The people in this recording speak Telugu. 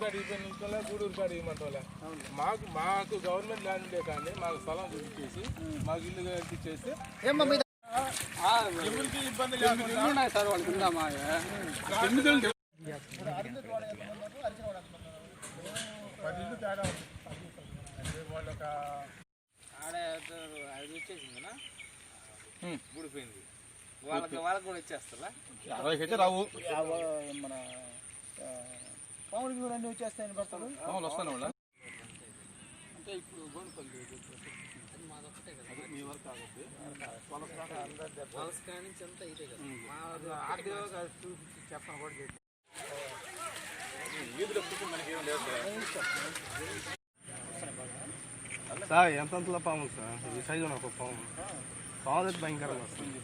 అడిగిపోయిన ఇంకోలే గూడూరు కాడ ఇవ్వమంటోలే మాకు మాకు గవర్నమెంట్ ల్యాండ్ ఉండే కానీ మాకు స్థలం చూపించేసి మాకు ఇల్లు మీద? ఎవరికి ఇబ్బంది లేకుండా ఉన్నాయి సార్ వాళ్ళకి ఉందామా పది ఇల్లు తేడా ఉంది. అంటే వాళ్ళు ఒక ఆడే అది వచ్చేసిందినా ఊడిపోయింది వాళ్ళకి వాళ్ళకి కూడా వచ్చేస్తా అరవైకైతే రావు. మన పాముడికి కూడా అన్ని వచ్చేస్తాయని పడతాడు మామూలు వస్తాను వాళ్ళ అంటే ఇప్పుడు గోనుపల్లి మాదొక్కటే కదా. మీ వరకు కాకపోతే వలస నుంచి అంతా ఇదే కదా. మా ఆర్డీఓ చూపించి చెప్పను కూడా చేసి సార్ ఎంతంతలో పాము సార్? ఈ సైజు ఒక పాము. పాము భయంకరంగా వస్తుంది.